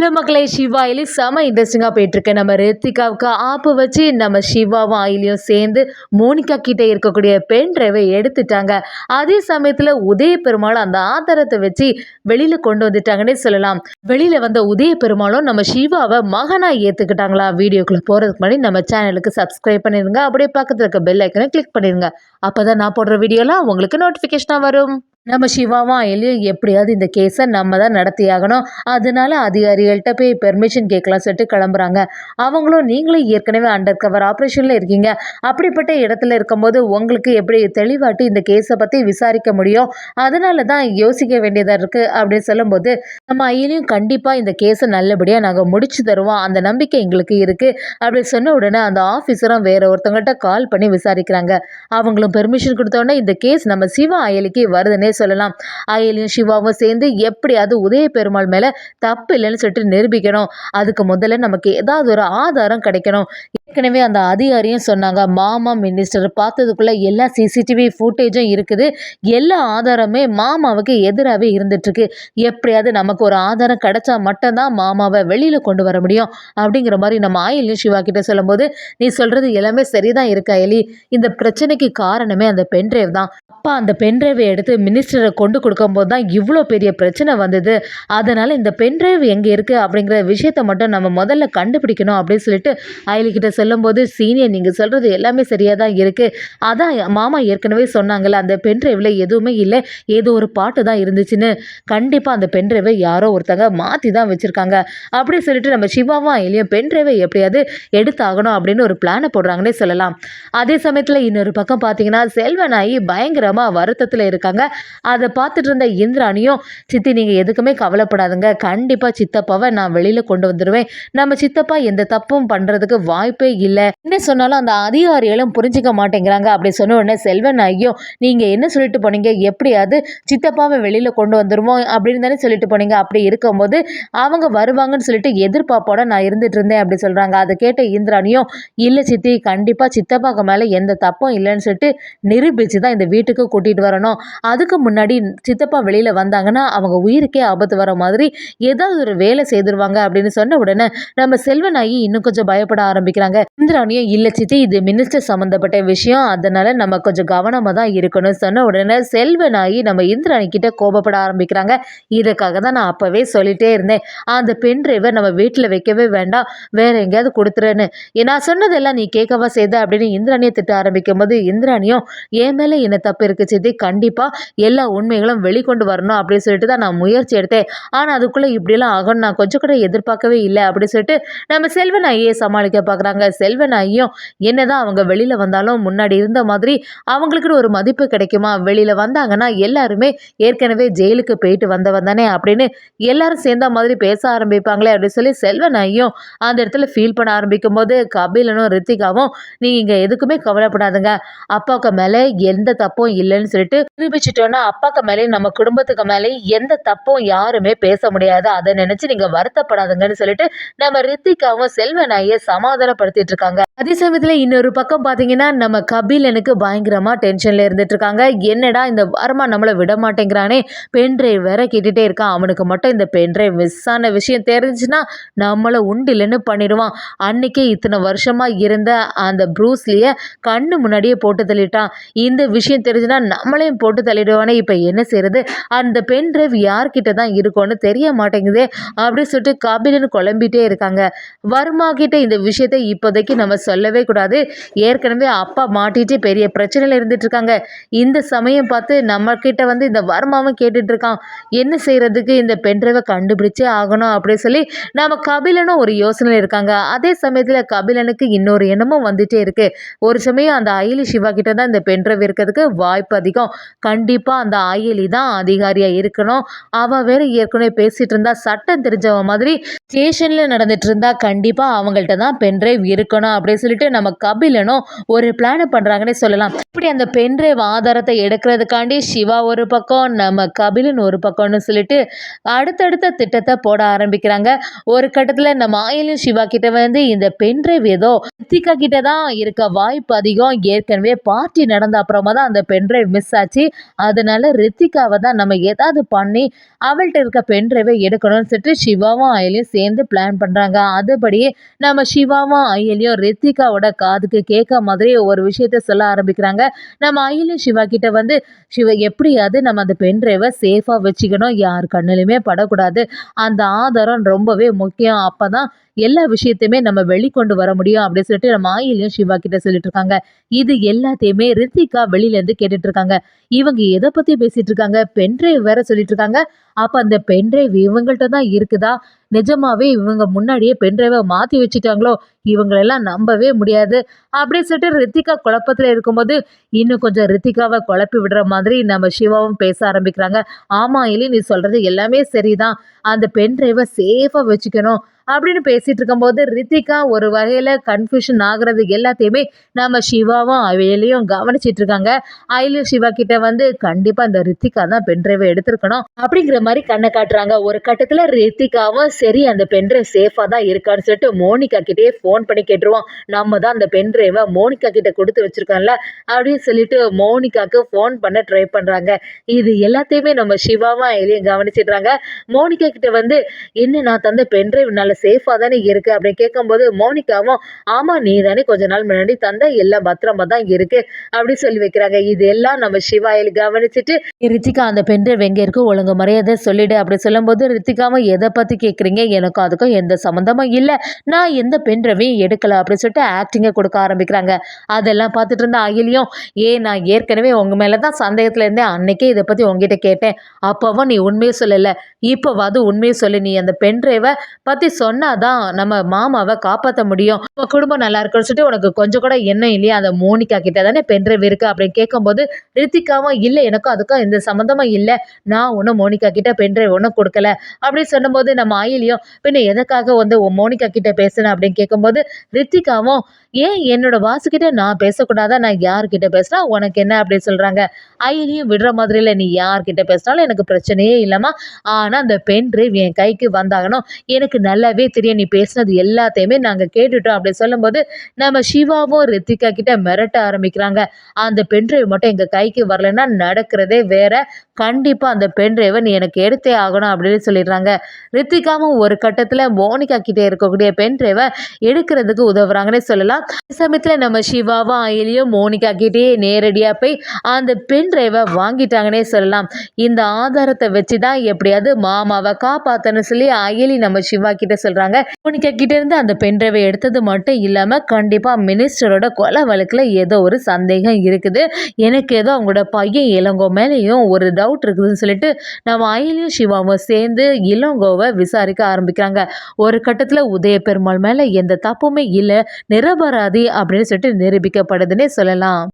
Hello மக்களே Siva oily செம இன்ட்ரெஸ்டிங்காக போயிட்டுருக்கு. நம்ம ரித்திகாவுக்கு ஆப்பு வச்சு நம்ம சிவாவும் ஆயிலியும் சேர்ந்து மோனிகா கிட்டே இருக்கக்கூடிய பென் டிரைவை எடுத்துட்டாங்க. அதே சமயத்தில் உதய பெருமாளும் அந்த ஆதாரத்தை வச்சு வெளியில் கொண்டு வந்துட்டாங்கன்னே சொல்லலாம். வெளியில் வந்த உதய பெருமாளும் நம்ம சிவாவை மகனாக ஏற்றுக்கிட்டாங்களா வீடியோக்குள்ளே போகிறதுக்கு முன்னாடி நம்ம சேனலுக்கு சப்ஸ்கிரைப் பண்ணிடுங்க அப்படியே பக்கத்தில் இருக்க பெல் ஐக்கனை கிளிக் பண்ணிடுங்க அப்போ தான் நான் போடுற வீடியோலாம் உங்களுக்கு நோட்டிஃபிகேஷனாக வரும். நம்ம சிவாவும் அயலியும் எப்படியாவது இந்த கேஸை நம்ம தான் நடத்தியாகணும். அதனால அதிகாரிகள்கிட்ட போய் பெர்மிஷன் கேட்கலாம் சொல்லிட்டு கிளம்புறாங்க. அவங்களும் நீங்களும் ஏற்கனவே அண்டர் கவர் ஆப்ரேஷனில் இருக்கீங்க. அப்படிப்பட்ட இடத்துல இருக்கும்போது உங்களுக்கு எப்படி தெளிவாட்டி இந்த கேஸை பற்றி விசாரிக்க முடியும்? அதனால தான் யோசிக்க வேண்டியதாக இருக்குது அப்படின்னு சொல்லும்போது நம்ம அயலியும் கண்டிப்பாக இந்த கேஸை நல்லபடியாக நாங்கள் முடிச்சு தருவோம். அந்த நம்பிக்கை எங்களுக்கு இருக்குது அப்படி சொன்ன உடனே அந்த ஆஃபீஸரும் வேற ஒருத்தவங்கள்ட்ட கால் பண்ணி விசாரிக்கிறாங்க. அவங்களும் பெர்மிஷன் கொடுத்தோடனே இந்த கேஸ் நம்ம சிவா அயலிக்கு வருதுன்னு சொல்லலாம். அயலியும் சிவாவும் சேர்ந்து எப்படியாவது உதய பெருமாள் மேலே தப்பு இல்லைன்னு சொல்லிட்டு நிரூபிக்கணும். அதுக்கு முதல்ல நமக்கு ஏதாவது ஒரு ஆதாரம் கிடைக்கணும். ஏற்கனவே அந்த அதிகாரியும் சொன்னாங்க மாமா மினிஸ்டர் பார்த்ததுக்குள்ளே எல்லா சிசிடிவி ஃபுட்டேஜும் இருக்குது. எல்லா ஆதாரமே மாமாவுக்கு எதிராகவே இருந்துட்டுருக்கு. எப்படியாவது நமக்கு ஒரு ஆதாரம் கிடைச்சா மட்டும்தான் மாமாவை வெளியில் கொண்டு வர முடியும். அப்படிங்கிற மாதிரி நம்ம ஆயிலையும் சிவா கிட்ட சொல்லும்போது நீ சொல்கிறது எல்லாமே சரிதான் இருக்கா எலி? இந்த பிரச்சனைக்கு காரணமே அந்த பென்ட்ரைவ் தான். அப்பா அந்த பென்ட்ரைவை எடுத்து மினிஸ்டரை கொண்டு கொடுக்கும்போது தான் இவ்வளோ பெரிய பிரச்சனை வந்தது. அதனால் இந்த பென்ட்ரைவ் எங்கே இருக்குது அப்படிங்கிற விஷயத்தை மட்டும் நம்ம முதல்ல கண்டுபிடிக்கணும் அப்படின்னு சொல்லிட்டு அயலிக்கிட்ட சொல்லும்போது சீனியர் நீங்கள் சொல்கிறது எல்லாமே சரியாக தான் இருக்குது அதான் மாமா ஏற்கனவே சொன்னாங்கல்ல அந்த பென்ட்ரைவில் எதுவுமே இல்லை ஏதோ ஒரு பாட்டு தான் இருந்துச்சுன்னு. கண்டிப்பாக அந்த பென்ட்ரைவை யாரோ ஒருத்தங்க மாற்றி தான் வச்சுருக்காங்க. அப்படி சொல்லிட்டு நம்ம சிவாவும் பென் பென்ட்ரைவை எப்படியாவது எடுத்தாகணும் அப்படின்னு ஒரு பிளானை போடுறாங்கன்னே சொல்லலாம். அதே சமயத்தில் இன்னொரு பக்கம் பார்த்தீங்கன்னா செல்வனாயி பயங்கரமாக வருத்தத்தில் இருக்காங்க. அதை பார்த்துட்டு இருந்த இந்திராணியும் சித்தி நீங்கள் எதுக்குமே கவலைப்படாதுங்க. கண்டிப்பாக சித்தப்பாவை நான் வெளியில் கொண்டு வந்துடுவேன் நம்ம சித்தப்பா எந்த தப்பும் பண்ணுறதுக்கு வாய்ப்பே இல்லை. என்ன சொன்னாலும் அந்த அதிகாரிகளும் புரிஞ்சிக்க மாட்டேங்கிறாங்க. அப்படி சொன்ன உடனே செல்வன் ஐயோ நீங்கள் என்ன சொல்லிட்டு போனீங்க? எப்படியாவது சித்தப்பாவை வெளியில் கொண்டு வந்துடுவோம் அப்படின்னு தானே சொல்லிட்டு போனீங்க. அப்படி இருக்கும்போது அவங்க வருவாங்கன்னு சொல்லிட்டு எதிர்பார்ப்போட நான் இருந்துட்டு இருந்தேன் அப்படி சொல்கிறாங்க அதை கேட்ட இந்திராணியும் இல்லை சித்தி கண்டிப்பாக சித்தப்பாக்கு மேலே எந்த தப்பும் இல்லைன்னு சொல்லிட்டு நிரூபித்து தான் இந்த வீட்டுக்கு கூட்டிகிட்டு வரணும். அதுக்கு முன்னாடி சித்தப்பா வெளியில் வந்தாங்கன்னா அவங்க உயிருக்கே ஆபத்து வர மாதிரி ஏதாவது ஒரு வேலை செய்திருவாங்க அப்படின்னு சொன்ன உடனே நம்ம செல்வனாயி இன்னும் கொஞ்சம் பயப்பட ஆரம்பிக்கிறாங்க. இந்திராணியும் இல்லை சித்தி இது மினிஸ்டர் சம்மந்தப்பட்ட விஷயம். அதனால நம்ம கொஞ்சம் கவனமாக தான் இருக்கணும். சொன்ன உடனே செல்வனாகி நம்ம இந்திராணி கிட்ட கோபப்பட ஆரம்பிக்கிறாங்க. இதுக்காக தான் நான் அப்போவே சொல்லிட்டே இருந்தேன். அந்த பென் டிரைவர் நம்ம வீட்டில் வைக்கவே வேண்டாம். வேற எங்கேயாவது கொடுத்துருன்னு நான் சொன்னதெல்லாம் நீ கேட்கவா செய்த? அப்படின்னு இந்திராணியை திட்ட ஆரம்பிக்கும் போது இந்திராணியும் என் மேலே என்ன தப்பு இருக்குது சித்தி? கண்டிப்பாக எல்லா உண்மைகளும் வெளிக்கொண்டு வரணும். அப்படின்னு சொல்லிட்டு தான் நான் முயற்சி எடுத்தேன். ஆனால் அதுக்குள்ளே இப்படிலாம் ஆகணும் நான் கொஞ்சம் கூட எதிர்பார்க்கவே இல்லை. அப்படின்னு சொல்லிட்டு நம்ம செல்வன் ஐயே சமாளிக்க பார்க்குறாங்க. செல்வனாயும் என்னதான் அவங்க வெளியில் வந்தாலும் முன்னாடி இருந்த மாதிரி அவங்களுக்குன்னு ஒரு மதிப்பு கிடைக்குமா? வெளியில் வந்தாங்கன்னா எல்லாருமே ஏற்கனவே ஜெயிலுக்கு போயிட்டு வந்தவன் தானே அப்படின்னு எல்லாரும் சேர்ந்த மாதிரி பேச ஆரம்பிப்பாங்களே அப்படின்னு சொல்லி செல்வனாயும் அந்த இடத்துல ஃபீல் பண்ண ஆரம்பிக்கும் போது கபிலனும் ரித்திகாவும் நீங்கள் எதுக்குமே கவலைப்படாதுங்க. அப்பாவுக்கு மேலே எந்த தப்பும் இல்லைன்னு சொல்லிட்டு நிரூபிச்சிட்டோன்னா அப்பாக்கு மேலே நம்ம குடும்பத்துக்கு மேலே எந்த தப்பும் யாருமே பேச முடியாது. அதை நினைச்சு நீங்க வருத்தப்படாதுங்கன்னு சொல்லிட்டு நம்ம ரித்திகாவும் செல்வனாய சமாதானப்படுத்திட்டு இருக்காங்க. அதே சமயத்தில் இன்னொரு பக்கம் பார்த்தீங்கன்னா நம்ம கபிலனுக்கு பயங்கரமாக டென்ஷனில் இருந்துட்டு இருக்காங்க என்னடா இந்த வாரமா நம்மளை விட மாட்டேங்கிறானே? பென்ட்ரைவ் வேற கேட்டுகிட்டே இருக்கான். அவனுக்கு மட்டும் இந்த பென்ட்ரைவ் மிஸ் ஆன விஷயம் தெரிஞ்சுன்னா நம்மளை உண்டு இல்லைன்னு பண்ணிடுவான். அன்னைக்கே இத்தனை வருஷமாக இருந்த அந்த ப்ரூஸ்லியை கண்ணு முன்னாடியே போட்டு தள்ளிட்டான். இந்த விஷயம் தெரிஞ்சுன்னா நம்மளையும் போட்டு தள்ளிடுவானே. இப்போ என்ன செய்யறது அந்த பென் ட்ரைவ் யார்கிட்ட தான் இருக்கும்னு தெரிய மாட்டேங்குதே அப்படின்னு சொல்லிட்டு கபிலன் குழம்பிட்டே இருக்காங்க. வர்மா கிட்ட இந்த விஷயத்தை இப்போதைக்கு நம்ம சொல்லவே கூடாது. ஏற்கனவே அப்பா மாட்டிட்டு பெரிய பிரச்சனையில் இருந்துட்டு இருக்காங்க இந்த சமயம் பார்த்து நம்ம கிட்ட வந்து இந்த வர்மாவும் கேட்டுட்டு இருக்கான் என்ன செய்யறதுக்கு இந்த பென் கண்டுபிடிச்சே ஆகணும் அப்படின்னு சொல்லி நம்ம கபிலனும் ஒரு யோசனை இருக்காங்க. அதே சமயத்தில் கபிலனுக்கு இன்னொரு எண்ணமும் வந்துட்டே இருக்கு. ஒரு சமயம் அந்த அயலி சிவா கிட்ட தான் இந்த பென்ட்ரைவ் இருக்கிறதுக்கு வாய்ப்பு அதிகம். கண்டிப்பாக அந்த அயலி தான் அதிகாரியாக இருக்கணும். அவள் வேற ஏற்கனவே பேசிகிட்டு இருந்தா சட்டம் தெரிஞ்சவ மாதிரி ஸ்டேஷனில் நடந்துட்டு இருந்தா கண்டிப்பாக அவங்கள்ட்ட தான் பென்ட்ரைவ் இருக்கணும் அப்படி அப்படின்னு சொல்லிட்டு நம்ம கபிலனும் ஒரு பிளானை பண்ணுறாங்கன்னே சொல்லலாம். இப்படி அந்த பென்ட்ரைவ் ஆதாரத்தை எடுக்கிறதுக்காண்டி சிவா ஒரு பக்கம் நம்ம கபிலன் ஒரு பக்கம்னு சொல்லிட்டு அடுத்தடுத்த திட்டத்தை போட ஆரம்பிக்கிறாங்க. ஒரு கட்டத்தில் நம்ம ஆயிலும் சிவா கிட்ட வந்து இந்த பென்ட்ரைவ் ஏதோ ரித்திகா கிட்ட தான் இருக்க வாய்ப்பு அதிகம். ஏற்கனவே பார்ட்டி நடந்த அப்புறமா தான் அந்த பென்ட்ரைவ் மிஸ் ஆச்சு. அதனால ரித்திகாவை தான் நம்ம ஏதாவது பண்ணி அவள்கிட்ட இருக்க பென்ட்ரைவை எடுக்கணும்னு சொல்லிட்டு சிவாவும் அயலியும் சேர்ந்து பிளான் பண்ணுறாங்க அதுபடியே நம்ம சிவாவும் அயலியும் ரித்திகாவோட காதுக்கு கேட்க மாதிரி ஒரு விஷயத்த சொல்ல ஆரம்பிக்கிறாங்க. நம்ம அயலியும் சிவா கிட்ட வந்து சிவா எப்படியாவது நம்ம அந்த பென்ட்ரைவை சேஃபாக வச்சுக்கணும். யார் கண்ணிலுமே படக்கூடாது. அந்த ஆதாரம் ரொம்பவே முக்கியம். அப்போ தான் எல்லா விஷயத்தையுமே நம்ம வெளிக்கொண்டு வர முடியும். அப்படின்னு சொல்லிட்டு நம்ம ஆயிலையும் சிவா கிட்ட சொல்லிட்டு இருக்காங்க இது எல்லாத்தையுமே ரித்திகா வெளியிலேருந்து கேட்டுட்டு இருக்காங்க இவங்க எதை பற்றி பேசிட்டு இருக்காங்க பென்ட்ரைவ் வேற சொல்லிட்டு இருக்காங்க அப்போ அந்த பென்ட்ரைவ் இவங்கள்ட்ட தான் இருக்குதா? நிஜமாவே இவங்க முன்னாடியே பென்ட்ரைவை மாற்றி வச்சுட்டாங்களோ? இவங்களெல்லாம் நம்பவே முடியாது. அப்படின்னு சொல்லிட்டு ரித்திகா குழப்பத்தில் இருக்கும்போது இன்னும் கொஞ்சம் ரித்திகாவை குழப்பி விடுற மாதிரி நம்ம சிவாவும் பேச ஆரம்பிக்கிறாங்க. ஆமா இல்லை நீ சொல்கிறது எல்லாமே சரிதான். அந்த பென்ட்ரைவை சேஃபாக வச்சுக்கணும். அப்படின்னு பேசிட்டு இருக்கும்போது ரித்திகா ஒரு வகையில் கன்ஃபியூஷன் ஆகுறது எல்லாத்தையுமே நம்ம சிவாவும் அவையிலையும் கவனிச்சிட்டு இருக்காங்க அயிலும் சிவா கிட்ட வந்து கண்டிப்பாக இந்த ரித்திகா தான் பென்ட்ரைவை எடுத்திருக்கணும் அப்படிங்கிற மாதிரி கண்ணை காட்டுறாங்க. ஒரு கட்டத்தில் ரித்திகாவும் சரி அந்த பென்ட்ரைவ் சேஃபாக தான் இருக்கான்னு சொல்லிட்டு மோனிகா கிட்டேயே ஃபோன் பண்ணி கேட்டுருவோம். நம்ம தான் அந்த பென்ட்ரைவை மோனிகா கிட்ட கொடுத்து வச்சிருக்கோம்ல அப்படின்னு சொல்லிட்டு மோனிகாக்கு ஃபோன் பண்ண ட்ரை பண்ணுறாங்க இது எல்லாத்தையுமே நம்ம சிவாவும் அயிலையும் கவனிச்சிடுறாங்க மோனிகா கிட்ட வந்து என்ன நான் தந்த பென்ட்ரைவ் நல்ல சேஃபாக தானே இருக்குது அப்படின்னு கேட்கும்போது மோனிகாவும் ஆமாம் நீ தானே கொஞ்ச நாள் முன்னாடி தந்த எல்லாம் பத்திரமா தான் இருக்குது அப்படி சொல்லி வைக்கிறாங்க. இது எல்லாம் நம்ம சிவாயில் கவனிச்சுட்டு ரித்திகா அந்த பெண்கள் எங்கே இருக்கும் ஒழுங்கு மரியாதை சொல்லிடு அப்படி சொல்லும்போது ரித்திகாவும் எதை பற்றி கேட்குறீங்க? எனக்கும் அதுக்கும் எந்த சம்மந்தமும் இல்லை. நான் எந்த பென்ட்ரைவையும் எடுக்கலை அப்படின்னு சொல்லிட்டு ஆக்டிங்கை கொடுக்க ஆரம்பிக்கிறாங்க. அதெல்லாம் பார்த்துட்டு இருந்த அகிலியும் ஏ நான் ஏற்கனவே உங்கள் மேலே தான் சந்தேகத்தில் இருந்தேன். அன்னைக்கே இதை பற்றி உங்ககிட்ட கேட்டேன். அப்போவும் நீ உண்மையை சொல்லலை. இப்போவாது உண்மையை சொல்லு. நீ அந்த பென்ட்ரைவை பற்றி சொன்னாதான் நம்ம மாமாவை காப்பாற்ற முடியும். நம்ம குடும்பம் நல்லா இருக்குன்னு சொல்லிட்டு உனக்கு கொஞ்சம் கூட எண்ணம் இல்லையா? அந்த மோனிகா கிட்ட தானே பென்ட்ரைவ் இருக்கு அப்படின்னு கேட்கும்போது ரித்திகாவும் இல்லை எனக்கும் அதுக்கும் எந்த சம்மந்தமும் இல்லை. நான் ஒன்றும் மோனிகா கிட்ட பென்ட்ரைவ் ஒன்றும் கொடுக்கல. அப்படின்னு சொன்னபோது நம்ம ஆயிலையும் பின்ன எதுக்காக வந்து மோனிகா கிட்ட பேசுனேன் அப்படின்னு கேட்கும்போது ரித்திகாவும் ஏன் என்னோட வாசுக்கிட்ட நான் பேசக்கூடாதா? நான் யார்கிட்ட பேசினா உனக்கு என்ன? அப்படின்னு சொல்கிறாங்க ஐலியும் விடுற மாதிரி இல்லை. நீ யார்கிட்ட பேசினாலும் எனக்கு பிரச்சனையே இல்லைம்மா. ஆனால் அந்த பென் ட்ரைவ் என் கைக்கு வந்தாகணும். எனக்கு நல்லாவே தெரியும் நீ பேசினது எல்லாத்தையுமே நாங்கள் கேட்டுட்டோம் அப்படி சொல்லும்போது நம்ம சிவாவும் ரித்திகா கிட்ட மிரட்ட ஆரம்பிக்கிறாங்க. அந்த பென்ட்ரைவ் மட்டும் எங்கள் கைக்கு வரலன்னா நடக்கிறதே வேற. கண்டிப்பாக அந்த பென் ட்ரைவை நீ எனக்கு எடுத்தே ஆகணும் அப்படின்னு சொல்லிடுறாங்க. ரித்திகாவும் ஒரு கட்டத்தில் மோனிகா கிட்டே இருக்கக்கூடிய பென் ட்ரைவை எடுக்கிறதுக்கு உதவுறாங்கன்னே சொல்லலாம். சமயத்தில் நம்ம சிவாவும் அயலியும் மோனிகா கிட்டேயே நேரடியாக போய் அந்த பென் ட்ரைவை வாங்கிட்டாங்கன்னே சொல்லலாம். இந்த ஆதாரத்தை வச்சு தான் எப்படியாவது மாமாவை காப்பாற்றணும் சொல்லி அயலி நம்ம சிவா கிட்ட சொல்கிறாங்க மோனிகா கிட்டேருந்து அந்த பென் ட்ரைவை எடுத்தது மட்டும் இல்லாமல் கண்டிப்பாக மினிஸ்டரோட கொலை வழக்கில் ஏதோ ஒரு சந்தேகம் இருக்குது. எனக்கு ஏதோ அவங்களோட பையன் இளங்கோ மேலேயும் ஒரு டவுட் இருக்குதுன்னு சொல்லிட்டு நம்ம அயலியும் சிவாவும் சேர்ந்து இளங்கோவை விசாரிக்க ஆரம்பிக்கிறாங்க. ஒரு கட்டத்தில் உதய பெருமாள் மேலே எந்த தப்புமே இல்லை நிரபராதி அப்படின்னு சொல்லிட்டு நிரூபிக்கப்படுதுன்னே சொல்லலாம்.